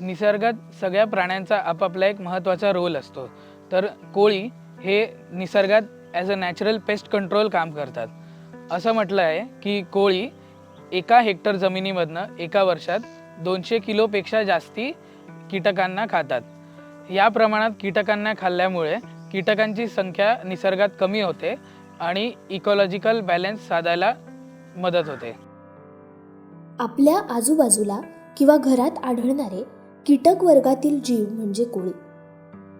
निसर्गात सगळ्या प्राण्यांचा आपापला एक महत्त्वाचा रोल असतो. तर कोळी हे निसर्गात as a natural pest control काम करतात. असं म्हटलं आहे की कोळी एका हेक्टर जमिनीमधनं एका वर्षात दोनशे किलोपेक्षा जास्ती कीटकांना खातात. या प्रमाणात कीटकांना खाल्ल्यामुळे कीटकांची संख्या निसर्गात कमी होते आणि इकॉलॉजिकल बॅलन्स साधायला मदत होते. आपल्या आजूबाजूला किंवा घरात आढळणारे कीटक वर्गातील जीव म्हणजे कोळी.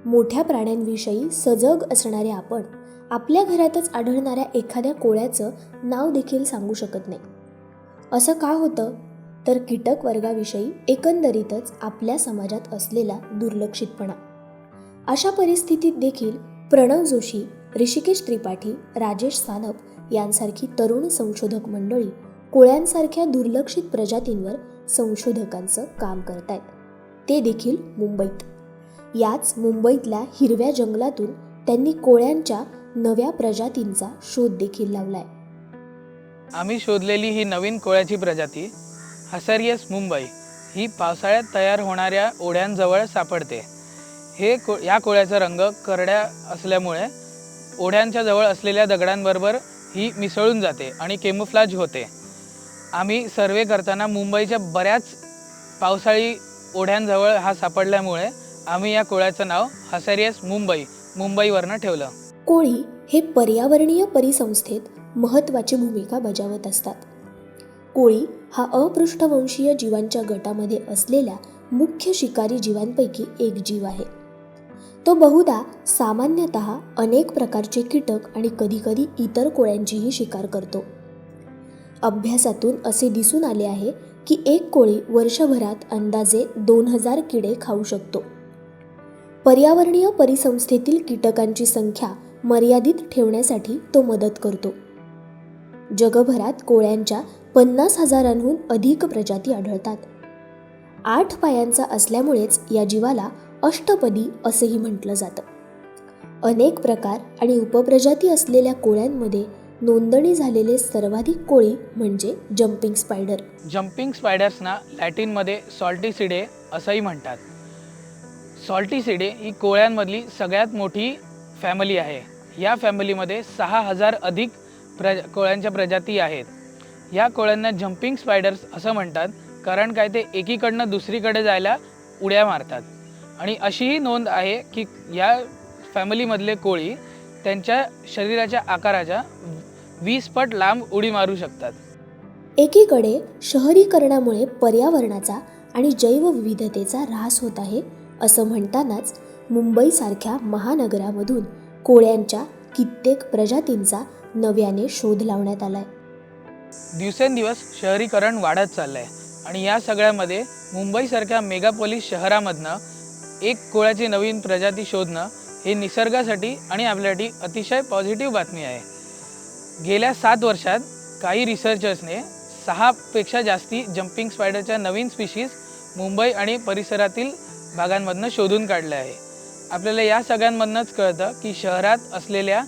मोठ्या प्राण्यांविषयी सजग असणारे आपण आपल्या घरातच आढळणाऱ्या एखाद्या कोळ्याचं नाव देखील सांगू शकत नाही. असं का होतं? तर कीटक वर्गाविषयी एकंदरीतच आपल्या समाजात असलेला दुर्लक्षितपणा. अशा परिस्थितीत देखील प्रणव जोशी ऋषिकेश त्रिपाठी राजेश सानप यांसारखी तरुण संशोधक मंडळी कोळ्यांसारख्या दुर्लक्षित प्रजातींवर संशोधकांचं काम करतायत. ते देखील मुंबईत. याच मुंबईतल्या हिरव्या जंगलातून त्यांनी कोळ्यांच्या नव्या प्रजातींचा शोध देखील लावलाय. आम्ही शोधलेली ही नवीन कोळ्याची प्रजाती हसरियस मुंबई ही पावसाळ्यात तयार होणाऱ्या ओढ्यांजवळ सापडते. हे को या कोळ्याचा रंग करड्या असल्यामुळे ओढ्यांच्या जवळ असलेल्या दगडांबरोबर ही मिसळून जाते आणि केमोफ्लाज होते. आम्ही सर्वे करताना मुंबईच्या बऱ्याच पावसाळी ओढ्यांजवळ हा सापडल्यामुळे आम्ही या कोळ्याचं नाव हसरियस मुंबई मुंबईवरनं ठेवलं. कोळी हे पर्यावरणीय परिसंस्थेत महत्त्वाची भूमिका बजावत असतात. कोळी हा अपृष्ठवंशीय जीवांच्या गटामध्ये असलेल्या मुख्य शिकारी जीवांपैकी एक जीव आहे. तो बहुधा सामान्यतः अनेक प्रकारचे कीटक आणि कधीकधी इतर कोळ्यांचीही शिकार करतो. अभ्यासातून असे दिसून आले आहे की एक कोळी वर्षभरात अंदाजे दोन हजार किडे खाऊ शकतो. पर्यावरणीय परिसंस्थेतील कीटकांची संख्या मर्यादित ठेवण्यासाठी तो मदत करतो. जगभरात कोळ्यांच्या पन्नास हजारांहून अधिक प्रजाती आढळतात. आठ पायांचा असल्यामुळेच या जीवाला अष्टपदी असेही म्हटलं जातं. अनेक प्रकार आणि उपप्रजाती असलेल्या कोळ्यांमध्ये नोंदणी झालेले सर्वाधिक कोळी म्हणजे जम्पिंग स्पायडर जम्पिंग स्पायडर्सना लॅटिनमध्ये सॉल्टीसिडे असंही म्हणतात. सॉल्टीसिडे ही कोळ्यांमधली सगळ्यात मोठी फॅमिली आहे. या फॅमिलीमध्ये सहा हजार अधिक प्रज कोळ्यांच्या प्रजाती आहेत. या कोळ्यांना जम्पिंग स्पायडर्स असं म्हणतात कारण काय ते एकीकडनं दुसरीकडे जायला उड्या मारतात. आणि अशीही नोंद आहे की या फॅमिलीमधले कोळी त्यांच्या शरीराच्या आकाराच्या वीस पट लांब उडी मारू शकतात. एकीकडे शहरीकरणामुळे पर्यावरणाचा आणि जैवविविधतेचा ऱ्हास होत आहे असं म्हणतानाच मुंबईसारख्या महानगरामधून कोळ्यांच्या कित्येक प्रजातींचा नव्याने शोध लावण्यात आलाय. दिवसेंदिवस शहरीकरण वाढत चाललं आहे आणि या सगळ्यामध्ये मुंबईसारख्या मेगापोलिस शहरामधनं एक कोळ्याची नवीन प्रजाती शोधणं हे निसर्गासाठी आणि आपल्यासाठी अतिशय पॉझिटिव्ह बातमी आहे. गेल्या सात वर्षात काही रिसर्चर्सने सहापेक्षा जास्ती जम्पिंग स्पायडरच्या नवीन स्पीशीज मुंबई आणि परिसरातील भागांमधनं शोधून काढल्या आहे. आपल्याला या सगळ्यांमधनंच कळतं की शहरात असलेल्या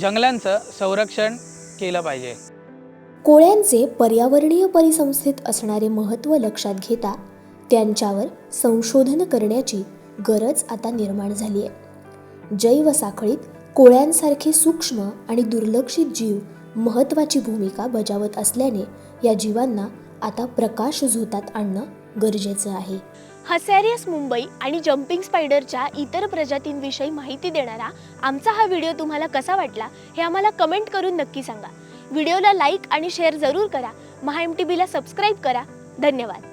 जंगलांचं संरक्षण केलं पाहिजे. कोळ्यांचे पर्यावरणीय परिसंस्थेत असणारे महत्त्व लक्षात घेता त्यांच्यावर संशोधन करण्याची गरज आता निर्माण झाली आहे. जैवसाखळीत कोळ्यांसारखे सूक्ष्म आणि दुर्लक्षित जीव महत्त्वाची भूमिका बजावत असल्याने या जीवांना आता प्रकाश झोतात आणणं गरजेचं आहे. हसॅरियस मुंबई आणि जम्पिंग स्पायडरच्या इतर प्रजातींविषयी माहिती देणारा आमचा हा व्हिडिओ तुम्हाला कसा वाटला हे आम्हाला कमेंट करून नक्की सांगा. व्हिडिओला लाईक आणि शेअर जरूर करा. महा एम टी बीला सबस्क्राईब करा. धन्यवाद.